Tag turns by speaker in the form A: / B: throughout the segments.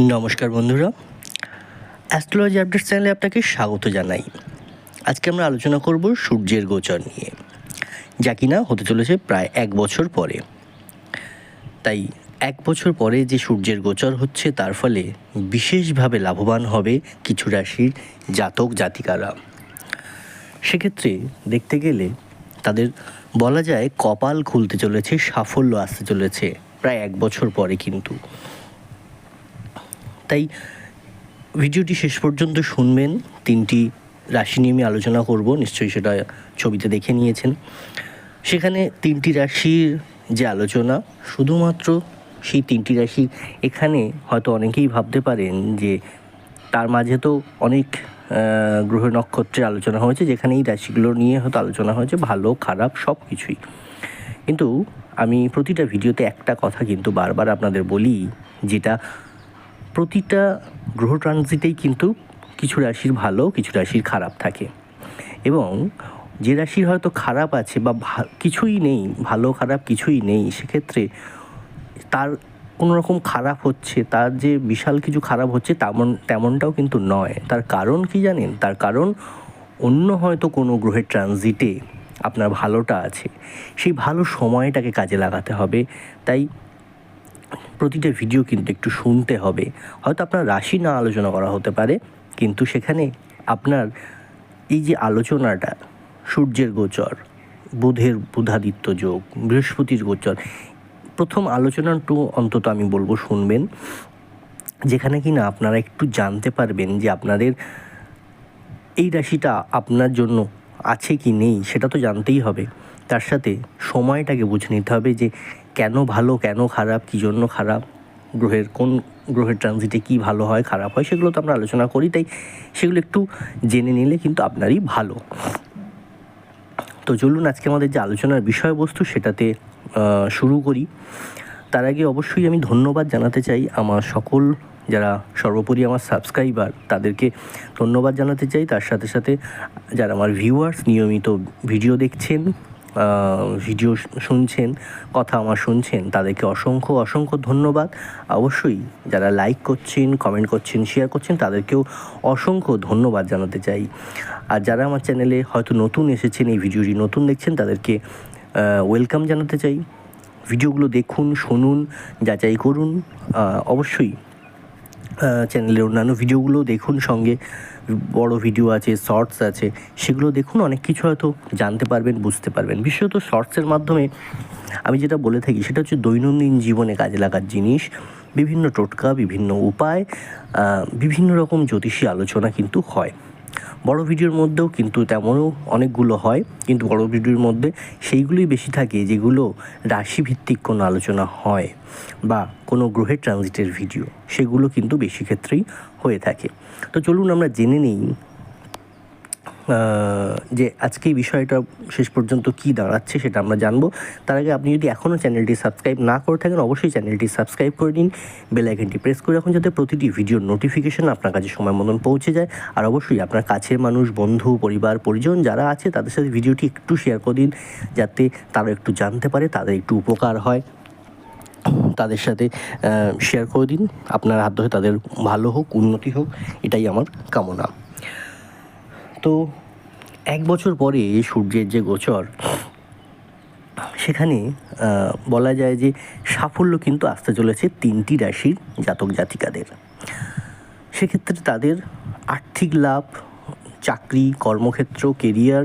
A: নমস্কার বন্ধুরা। Astrology update চ্যানেলে আপনাকে স্বাগত জানাই। আজকে আমরা আলোচনা করব সূর্যের গোচর নিয়ে, যা কিনা হতে চলেছে প্রায় এক বছর পরে। তাই এক বছর পরে যে সূর্যের গোচর হচ্ছে, তার ফলে বিশেষভাবে লাভবান হবে কিছু রাশির জাতক জাতিকারা। সেক্ষেত্রে দেখতে গেলে তাদের বলা যায় কপাল খুলতে চলেছে, সাফল্য আসতে চলেছে প্রায় এক বছর পরে কিন্তু। তাই ভিডিওটি শেষ পর্যন্ত শুনবেন। তিনটি রাশি নিয়ে আমি আলোচনা করব, নিশ্চয়ই সেটা ছবিতে দেখে নিয়েছেন। সেখানে তিনটি রাশির যে আলোচনা, শুধুমাত্র সেই তিনটি রাশি, এখানে হয়তো অনেকেই ভাবতে পারেন যে তার মাঝে তো অনেক গ্রহ নক্ষত্রের আলোচনা হয়েছে, যেখানে এই রাশিগুলো নিয়ে হয়তো আলোচনা হয়েছে, ভালো, খারাপ, সব কিছুই। কিন্তু আমি প্রতিটা ভিডিওতে একটা কথা কিন্তু বারবার আপনাদের বলি, যেটা প্রতিটা গ্রহ ট্রানজিটেই কিন্তু কিছু রাশির ভালো, কিছু রাশির খারাপ থাকে। এবং যে রাশির হয়তো খারাপ আছে বা কিছুই নেই, ভালো, খারাপ কিছুই নেই, সেক্ষেত্রে তার কোনো রকম খারাপ হচ্ছে, তার যে বিশাল কিছু খারাপ হচ্ছে তেমন, তেমনটাও কিন্তু নয়। তার কারণ কি জানেন? তার কারণ অন্য হয়তো কোনো গ্রহের ট্রানজিটে আপনার ভালোটা আছে। সেই ভালো সময়টাকে কাজে লাগাতে হবে। তাই প্রতিটা ভিডিও কিন্তু একটু শুনতে হবে। হয়তো আপনার রাশি না আলোচনা করা হতে পারে, কিন্তু সেখানে আপনার এই যে আলোচনাটা, সূর্যের গোচর, বুধের বুধাদিত্য যোগ, বৃহস্পতির গোচর, প্রথম আলোচনাটু অন্তত আমি বলব শুনবেন, যেখানে কি না আপনারা একটু জানতে পারবেন যে আপনাদের এই রাশিটা আপনার জন্য আছে কি নেই, সেটা তো জানতেই হবে। তার সাথে সময়টাকে বুঝে নিতে হবে যে কেন ভালো, কেন খারাপ, কী জন্য খারাপ, গ্রহের কোন গ্রহের ট্রানজিটে কী ভালো হয়, খারাপ হয়, সেগুলো তো আমরা আলোচনা করি। তাই সেগুলো একটু জেনে নিলে কিন্তু আপনারই ভালো। তো চলুন আজকে আমাদের যে আলোচনার বিষয়বস্তু সেটাতে শুরু করি। তার আগে অবশ্যই আমি ধন্যবাদ জানাতে চাই আমার সকল যারা সর্বোপরি আমার সাবস্ক্রাইবার তাদেরকে ধন্যবাদ জানাতে চাই। তার সাথে সাথে যারা আমার ভিউয়ার্স নিয়মিত ভিডিও দেখছেন ভিডিও শুনছেন, কথা আমার শুনছেন, তাদেরকে অসংখ্য অসংখ্য ধন্যবাদ। অবশ্যই যারা লাইক করছেন কমেন্ট করছেন শেয়ার করছেন, তাদেরকেও অসংখ্য ধন্যবাদ জানাতে চাই। আর যারা আমার চ্যানেলে হয়তো নতুন এসেছেন, এই ভিডিওটি নতুন দেখছেন, তাদেরকে ওয়েলকাম জানাতে চাই। ভিডিওগুলো দেখুন, শুনুন, যাচাই করুন। অবশ্যই চ্যানেলের অন্যান্য ভিডিওগুলো দেখুন সঙ্গে। বড় ভিডিও আছে শর্টস আছে, সেগুলো দেখুন, অনেক কিছু হয়তো জানতে পারবেন, বুঝতে পারবেন। বিশেষত শর্টসের মাধ্যমে আমি যেটা বলে থাকি, সেটা হচ্ছে দৈনন্দিন জীবনে কাজে লাগার জিনিস, বিভিন্ন টোটকা, বিভিন্ন উপায় বিভিন্ন রকম জ্যোতিষী আলোচনা কিন্তু হয়। বড় ভিডিওর মধ্যেও কিন্তু তেমনও অনেকগুলো হয়। কিন্তু বড় ভিডিওর মধ্যে সেইগুলোই বেশি থাকে যেগুলো রাশিভিত্তিক কোনো আলোচনা হয় বা কোনো গ্রহের ট্রানজিটের ভিডিও সেগুলো কিন্তু বেশি ক্ষেত্রেই হয়ে থাকে। তো চলুন আমরা জেনে নিই যে আজকে এই বিষয়টা শেষ পর্যন্ত কি দাঁড়াচ্ছে সেটা আমরা জানব। তার আগে আপনি যদি এখনও চ্যানেলটি সাবস্ক্রাইব না করে থাকেন, অবশ্যই চ্যানেলটি সাবস্ক্রাইব করে নিন বেল আইকনটি প্রেস করে রাখুন যাতে প্রতিটি ভিডিওর নোটিফিকেশান আপনার কাছে সময় মতন পৌঁছে যায়। আর অবশ্যই আপনার কাছের মানুষ, বন্ধু, পরিবার, পরিজন যারা আছে, তাদের সাথে ভিডিওটি একটু শেয়ার করে দিন, যাতে তারা একটু জানতে পারে, তাদের একটু উপকার হয়। তাদের সাথে শেয়ার করে দিন। আপনার হাত ধরে তাদের ভালো হোক, উন্নতি হোক, এটাই আমার কামনা। তো এক বছর পরে সূর্যের যে গোচর, সেখানে বলা যায় যে সাফল্য কিন্তু আসতে চলেছে তিনটি রাশির জাতক জাতিকাদের। সেক্ষেত্রে তাদের আর্থিক লাভ, চাকরি, কর্মক্ষেত্র কেরিয়ার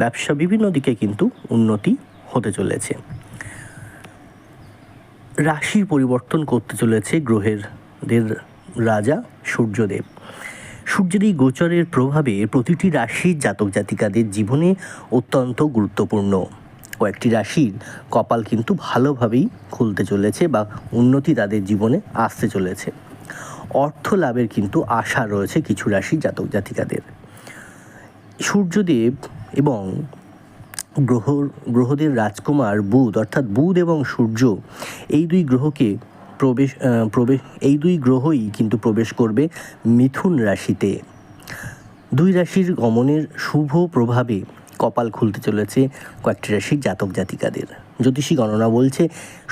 A: ব্যবসা বিভিন্ন দিকে কিন্তু উন্নতি হতে চলেছে। রাশির পরিবর্তন করতে চলেছে গ্রহের দের রাজা সূর্যদেব। সূর্যের এই গোচরের প্রভাবে প্রতিটি রাশির জাতক জাতিকাদের জীবনে অত্যন্ত গুরুত্বপূর্ণ। কয়েকটি রাশির কপাল কিন্তু ভালোভাবেই খুলতে চলেছে বা উন্নতি তাদের জীবনে আসতে চলেছে। অর্থ লাভের কিন্তু আশা রয়েছে কিছু রাশির জাতক জাতিকাদের। সূর্যদেব এবং গ্রহ, গ্রহদের রাজকুমার বুধ অর্থাৎ বুধ এবং সূর্য এই দুই গ্রহকে প্রবেশ প্রবেশ, এই দুই গ্রহই কিন্তু প্রবেশ করবে মিথুন রাশিতে। দুই রাশির গমনের শুভ প্রভাবে কপাল খুলতে চলেছে কয়েকটি রাশির জাতক জাতিকাদের। জ্যোতিষী গণনা বলছে,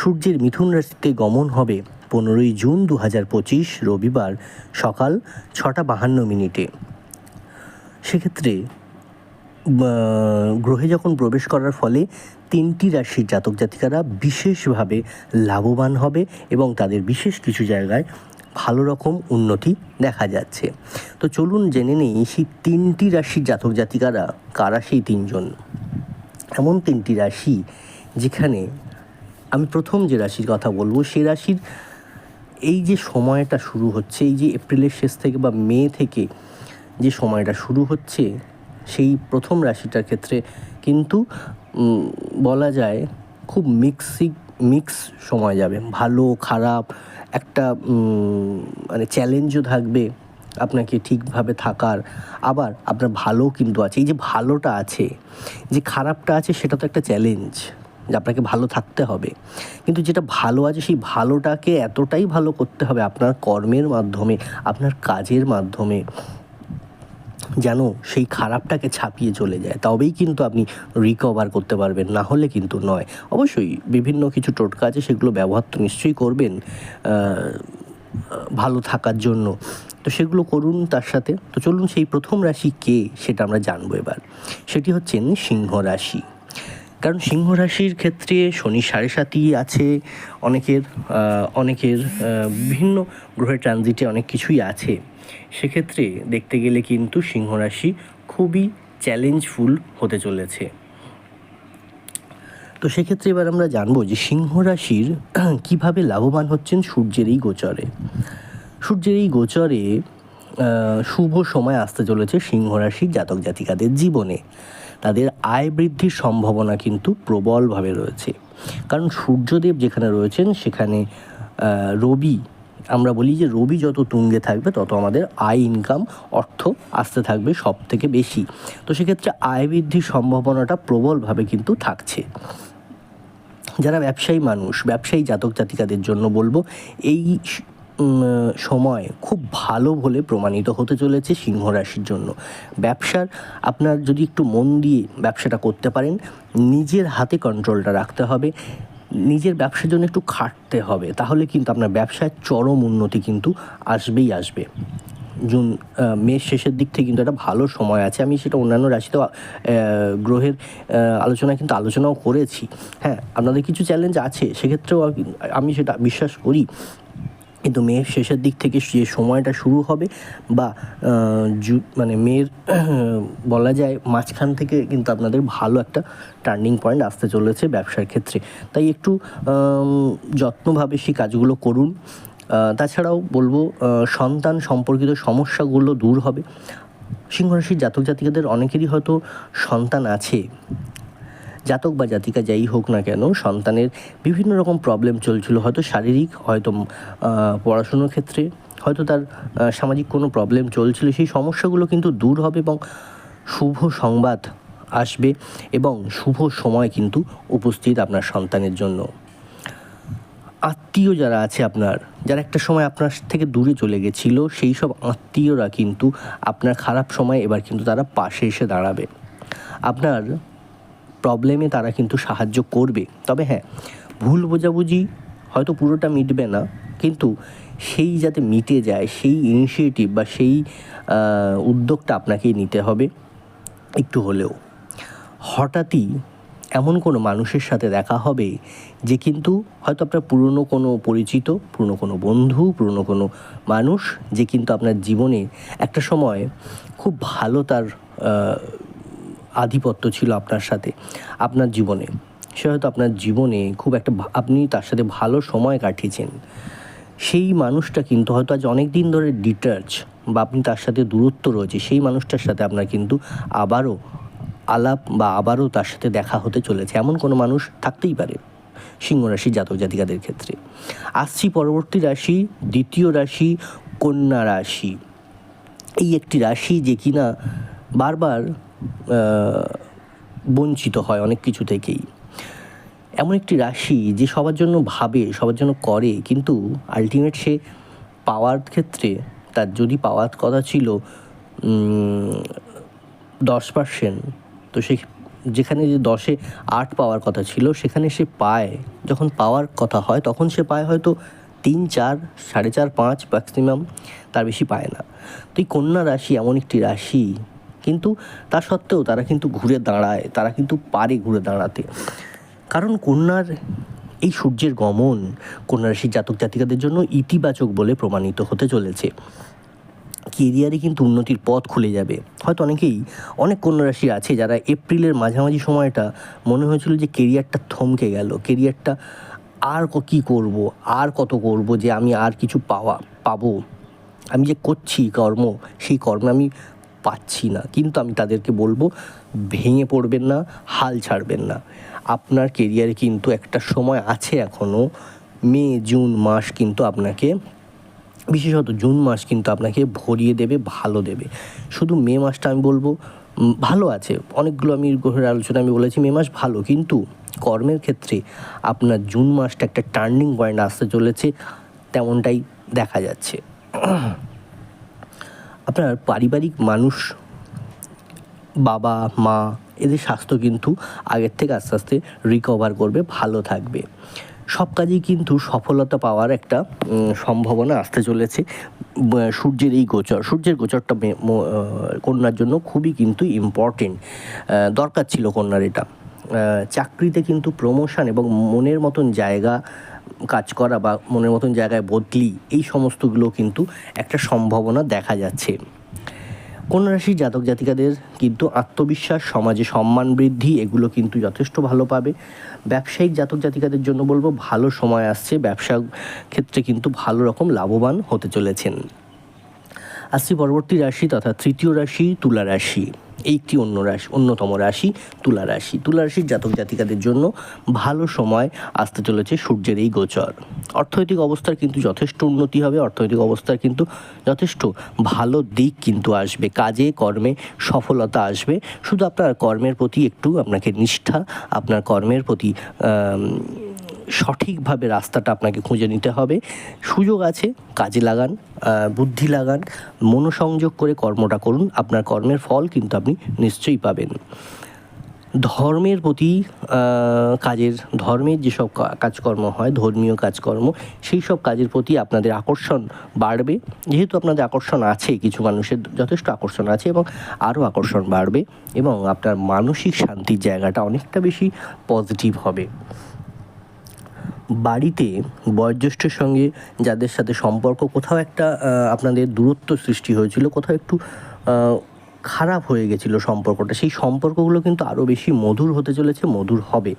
A: সূর্যের মিথুন রাশিতে গমন হবে পনেরোই জুন দু হাজার পঁচিশ রবিবার সকাল ছটা বাহান্ন মিনিটে। সেক্ষেত্রে গ্রহে যখন প্রবেশ করার ফলে তিনটি রাশির জাতক জাতিকারা বিশেষভাবে লাভবান হবে এবং তাদের বিশেষ কিছু জায়গায় ভালো রকম উন্নতি দেখা যাচ্ছে। তো চলুন জেনে নেই সেই তিনটি রাশির জাতক জাতিকারা কারা সেই তিনজন? এমন তিনটি রাশি যেখানে আমি প্রথম যে রাশির কথা বলব সে রাশির এই যে সময়টা শুরু হচ্ছে, এই যে এপ্রিলের শেষ থেকে বা মে থেকে যে সময়টা শুরু হচ্ছে সেই প্রথম রাশিটার ক্ষেত্রে কিন্তু বলা যায় খুব মিক্সি মিক্স সময় যাবে। ভালো, খারাপ একটা মানে চ্যালেঞ্জও থাকবে আপনাকে ঠিকভাবে থাকার। আবার আপনার ভালো কিন্তু আছে। এই যে ভালোটা আছে, যে খারাপটা আছে সেটা তো একটা চ্যালেঞ্জ যে আপনাকে ভালো থাকতে হবে। কিন্তু যেটা ভালো আছে সেই ভালোটাকে এতটাই ভালো করতে হবে আপনার কর্মের মাধ্যমে, আপনার কাজের মাধ্যমে। যেন সেই খারাপটাকে ছাপিয়ে চলে যায়। তবেই কিন্তু আপনি রিকভার করতে পারবেন, না হলে কিন্তু নয়। অবশ্যই বিভিন্ন কিছু টোটকা আছে, সেগুলো ব্যবহার তো নিশ্চয়ই করবেন ভালো থাকার জন্য। তো সেগুলো করুন তার সাথে। তো চলুন সেই প্রথম রাশি কে সেটা আমরা জানব এবার। সেটি হচ্ছেন সিংহ রাশি। কারণ সিংহ রাশির ক্ষেত্রে শনি সাড়ে সাতই আছে, অনেকের অনেকের বিভিন্ন গ্রহের ট্রানজিটে অনেক কিছুই আছে। সেক্ষেত্রে দেখতে গেলে কিন্তু সিংহ রাশি খুবই চ্যালেঞ্জফুল হতে চলেছে। তো সেক্ষেত্রে এবার আমরা জানব যে সিংহ রাশির কীভাবে লাভবান হচ্ছেন সূর্যের এই গোচরে। সূর্যের এই গোচরে শুভ সময় আসতে চলেছে সিংহ রাশির জাতক জাতিকাদের জীবনে। তাদের আয় বৃদ্ধির সম্ভাবনা কিন্তু প্রবলভাবে রয়েছে। কারণ সূর্যদেব যেখানে রয়েছেন, সেখানে রবি আমরা বলি যে রবি যত তুঙ্গে থাকবে, তত আমাদের আয় ইনকাম অর্থ আসতে থাকবে সব থেকে বেশি। তো সেক্ষেত্রে আয় বৃদ্ধির সম্ভাবনাটা প্রবলভাবে কিন্তু থাকছে। যারা ব্যবসায়ী মানুষ, ব্যবসায়ী জাতক জাতিকাদের জন্য বলব, এই সময় খুব ভালো বলে প্রমাণিত হতে চলেছে সিংহ রাশির জন্য। ব্যবসার আপনার যদি একটু মন দিয়ে ব্যবসাটা করতে পারেন, নিজের হাতে কন্ট্রোলটা রাখতে হবে। নিজের ব্যবসার জন্য একটু খাটতে হবে। তাহলে কিন্তু আপনার ব্যবসায় চরম উন্নতি কিন্তু আসবেই আসবে। জুন মে শেষের দিক থেকে কিন্তু একটা ভালো সময় আছে। আমি সেটা অন্যান্য রাশিতেও গ্রহের আলোচনা কিন্তু আলোচনাও করেছি। হ্যাঁ আপনাদের কিছু চ্যালেঞ্জ আছে। সেক্ষেত্রেও আমি সেটা বিশ্বাস করি। কিন্তু মেয়ের শেষের দিক থেকে যে সময়টা শুরু হবে বা জু- মানে মেয়ের, বলা যায় মাঝখান থেকে কিন্তু আপনাদের ভালো একটা টার্নিং পয়েন্ট আসতে চলেছে ব্যবসার ক্ষেত্রে। তাই একটু যত্নভাবে সেই কাজগুলো করুন। তাছাড়াও বলব সন্তান সম্পর্কিত সমস্যাগুলো দূর হবে। সিংহরাশির জাতক জাতিকাদের অনেকেরই হয়তো সন্তান আছে। জাতক বা জাতিকা যাই হোক না কেন, সন্তানের বিভিন্ন রকম প্রবলেম চলছিল। হয়তো শারীরিক, হয়তো পড়াশুনোর ক্ষেত্রে, হয়তো তার সামাজিক কোনো প্রবলেম চলছিল। সেই সমস্যাগুলো কিন্তু দূর হবে এবং শুভ সংবাদ আসবে এবং শুভ সময় কিন্তু উপস্থিত আপনার সন্তানের জন্য। আত্মীয় যারা আছে আপনার, যারা একটা সময় আপনার থেকে দূরে চলে গেছিল, সেই সব আত্মীয়রা কিন্তু আপনার খারাপ সময় এবার কিন্তু তারা পাশে এসে দাঁড়াবে। আপনার প্রবলেমে তারা কিন্তু সাহায্য করবে। তবে হ্যাঁ ভুল বোঝাবুঝি হয়তো পুরোটা মিটবে না, কিন্তু সেই যাতে মিটে যায়, সেই ইনিশিয়েটিভ বা সেই উদ্যোগটা আপনাকেই নিতে হবে একটু হলেও। হঠাৎই এমন কোনো মানুষের সাথে দেখা হবে যে কিন্তু হয়তো আপনার পুরনো কোনো পরিচিত, পুরনো কোনো বন্ধু, পুরনো কোনো মানুষ যে কিন্তু আপনার জীবনে একটা সময় খুব ভালো তার আধিপত্য ছিল আপনার সাথে, আপনার জীবনে। সে হয়তো আপনার জীবনে খুব একটা আপনি তার সাথে ভালো সময় কাটিয়েছেন। সেই মানুষটা কিন্তু হয়তো আজ অনেক দিন ধরে ডিটাচ বা আপনি তার সাথে দূরত্ব রয়েছে, সেই মানুষটার সাথে আপনার কিন্তু আবারও আলাপ বা আবারও তার সাথে দেখা হতে চলেছে। এমন কোনো মানুষ থাকতেই পারে সিংহ রাশি জাতক জাতিকাদের ক্ষেত্রে। আসছি পরবর্তী রাশি, দ্বিতীয় রাশি, কন্যা রাশি। এই একটি রাশি যে কিনা বারবার বঞ্চিত হয় অনেক কিছু থেকেই। এমন একটি রাশি যে সবার জন্য ভাবে, সবার জন্য করে, কিন্তু আলটিমেট সে পাওয়ার ক্ষেত্রে তার যদি পাওয়ার কথা ছিল দশ পার্সেন্ট তো সে যেখানে যে দশে আট পাওয়ার কথা ছিল, সেখানে সে পায়। যখন পাওয়ার কথা হয়, তখন সে পায় হয়তো তিন, চার, সাড়ে চার, পাঁচ ম্যাক্সিমাম তার বেশি পায় না। তো এই কন্যা রাশি এমন একটি রাশি কিন্তু তা সত্ত্বেও তারা কিন্তু ঘুরে দাঁড়ায়, তারা কিন্তু পারে ঘুরে দাঁড়াতে। কারণ কন্যার এই সূর্যের গমন কন্যা রাশির জাতক জাতিকাদের জন্য ইতিবাচক বলে প্রমাণিত হতে চলেছে। কেরিয়ারে কিন্তু উন্নতির পথ খুলে যাবে। হয়তো অনেকেই, অনেক কন্যা রাশি আছে যারা এপ্রিলের মাঝামাঝি সময়টা মনে হয়েছিল যে কেরিয়ারটা থমকে গেল, কেরিয়ারটা আর কী করব, আর কত করব, যে আমি আর কিছু পাওয়া, পাবো। আমি যে করছি কর্ম, সেই কর্মে আমি পাচ্ছি না। কিন্তু আমি তাদেরকে বলব, ভেঙে পড়বেন না, হাল ছাড়বেন না। আপনার কেরিয়ারে কিন্তু একটা সময় আছে এখনও মে, জুন মাস কিন্তু আপনাকে, বিশেষত জুন মাস কিন্তু আপনাকে ভরিয়ে দেবে, ভালো দেবে। শুধু মে মাসটা আমি বলব ভালো আছে। অনেকগুলো আমি গ্রহের আলোচনা আমি বলেছি, মে মাস ভালো। কিন্তু কর্মের ক্ষেত্রে আপনার জুন মাসটা একটা টার্নিং পয়েন্ট আসতে চলেছে, তেমনটাই দেখা যাচ্ছে। আপনার পারিবারিক মানুষ, বাবা, মা, এদের স্বাস্থ্য কিন্তু আগের থেকে আস্তে আস্তে রিকভার করবে, ভালো থাকবে। সব কাজেই কিন্তু সফলতা পাওয়ার একটা সম্ভাবনা আসতে চলেছে। সূর্যের এই গোচর, সূর্যের গোচরটা কন্যার জন্য খুবই কিন্তু ইম্পর্টেন্ট দরকার ছিল কন্যার এটা। চাকরিতে কিন্তু প্রমোশন এবং মনের মতন জায়গা কাজ করা বা মনের মতন জায়গায় বদলি, এই সমস্তগুলো কিন্তু একটা সম্ভাবনা দেখা যাচ্ছে। কন্যা রাশির জাতক জাতিকাদের কিন্তু আত্মবিশ্বাস, সমাজে সম্মান বৃদ্ধি, এগুলো কিন্তু যথেষ্ট ভালো পাবে। ব্যবসায়িক জাতক জাতিকাদের জন্য বলব, ভালো সময় আসছে, ব্যবসা ক্ষেত্রে কিন্তু ভালো রকম লাভবান হতে চলেছেন। আসছি পরবর্তী রাশি তথা তৃতীয় রাশি, তুলা রাশি। একটি অন্য রাশি, অন্যতম রাশি তুলা রাশি। তুলা রাশির জাতক জাতিকাদের জন্য ভালো সময় আসতে চলেছে সূর্যের এই গোচর। অর্থনৈতিক অবস্থার কিন্তু যথেষ্ট উন্নতি হবে, অর্থনৈতিক অবস্থার কিন্তু যথেষ্ট ভালো দিক কিন্তু আসবে, কাজে, কর্মে সফলতা আসবে। শুধু আপনার কর্মের প্রতি একটু আপনাকে নিষ্ঠা, আপনার কর্মের প্রতি সঠিকভাবে রাস্তাটা আপনাকে খুঁজে নিতে হবে। সুযোগ আছে, কাজে লাগান বুদ্ধি লাগান, মনোসংযোগ করে কর্মটা করুন, আপনার কর্মের ফল কিন্তু আপনি নিশ্চয়ই পাবেন। ধর্মের প্রতি কাজের, ধর্মের যেসব কাজকর্ম হয়, ধর্মীয় কাজকর্ম, সেই সব কাজের প্রতি আপনাদের আকর্ষণ বাড়বে। যেহেতু আপনাদের আকর্ষণ আছে, কিছু মানুষের যথেষ্ট আকর্ষণ আছে এবং আরও আকর্ষণ বাড়বে এবং আপনার মানসিক শান্তির জায়গাটা অনেকটা বেশি পজিটিভ হবে। বাড়িতে বয়োজ্যেষ্ঠের সঙ্গে যাদের সাথে সম্পর্ক কোথাও একটা আপনাদের দূরত্ব সৃষ্টি হয়েছিল, কোথাও একটু খারাপ হয়ে গেছিল সম্পর্কটা, সেই সম্পর্কগুলো কিন্তু আরও বেশি মধুর হতে চলেছে, মধুর হবে।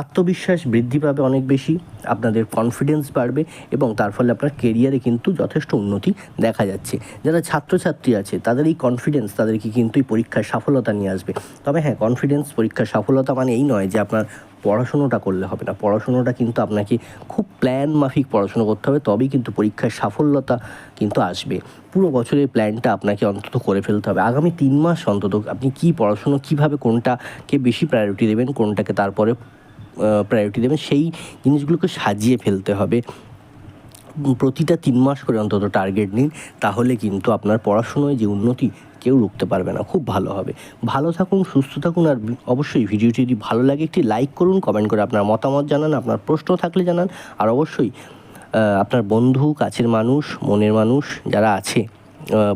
A: আত্মবিশ্বাস বৃদ্ধি পাবে অনেক বেশি, আপনাদের কনফিডেন্স বাড়বে এবং তার ফলে আপনার কেরিয়ারে কিন্তু যথেষ্ট উন্নতি দেখা যাচ্ছে। যারা ছাত্রছাত্রী আছে, তাদের এই কনফিডেন্স তাদেরকে কিন্তু এই পরীক্ষায় সফলতা নিয়ে আসবে। তবে হ্যাঁ কনফিডেন্স পরীক্ষার সফলতা মানে এই নয় যে আপনার পড়াশুনোটা করলে হবে না। পড়াশুনোটা কিন্তু আপনাকে খুব প্ল্যান মাফিক পড়াশুনো করতে হবে, তবেই কিন্তু পরীক্ষার সাফল্যতা কিন্তু আসবে। পুরো বছরের প্ল্যানটা আপনাকে অন্তত করে ফেলতে হবে। আগামী তিন মাস অন্তত আপনি কি পড়াশুনো, কীভাবে কোনটাকে বেশি প্রায়োরিটি দেবেন, কোনটাকে তারপরে প্রায়োরিটি দেবেন, সেই জিনিসগুলোকে সাজিয়ে ফেলতে হবে। প্রতিটা তিন মাস করে অন্তত টার্গেট নিন, তাহলে কিন্তু আপনার পড়াশুনোয় যে উন্নতি কেউ রুখতে পারবে না, খুব ভালো হবে। ভালো থাকুন, সুস্থ থাকুন, আর অবশ্যই ভিডিওটি যদি ভালো লাগে, একটি লাইক করুন, কমেন্ট করে আপনার মতামত জানান, আপনার প্রশ্ন থাকলে জানান, আর অবশ্যই আপনার বন্ধু, কাছের মানুষ, মনের মানুষ যারা আছে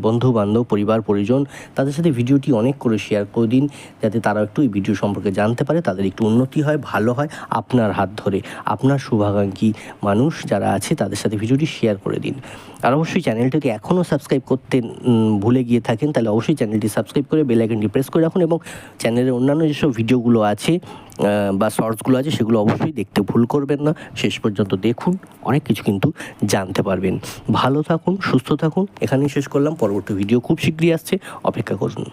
A: বন্ধু বান্ধব পরিবার, পরিজন, তাদের সাথে ভিডিওটি অনেক করে শেয়ার করে দিন, যাতে তারা একটু এই ভিডিও সম্পর্কে জানতে পারে, তাদের একটু উন্নতি হয়, ভালো হয়, আপনার হাত ধরে। আপনার শুভাকাঙ্ক্ষী মানুষ যারা আছে, তাদের সাথে ভিডিওটি শেয়ার করে দিন। আর অবশ্যই চ্যানেলটাকে এখনও সাবস্ক্রাইব করতে ভুলে গিয়ে থাকেন, তাহলে অবশ্যই চ্যানেলটি সাবস্ক্রাইব করে বেল আইকনটি প্রেস করে রাখুন এবং চ্যানেলের অন্যান্য যেসব ভিডিওগুলো আছে বা শর্টসগুলো আছে, সেগুলো অবশ্যই দেখতে ভুল করবেন না। শেষ পর্যন্ত দেখুন, অনেক কিছু কিন্তু জানতে পারবেন। ভালো থাকুন, সুস্থ থাকুন, এখানেই শেষ করলাম। পরবর্তী ভিডিও খুব শীঘ্রই আসছে। অপেক্ষা করুন।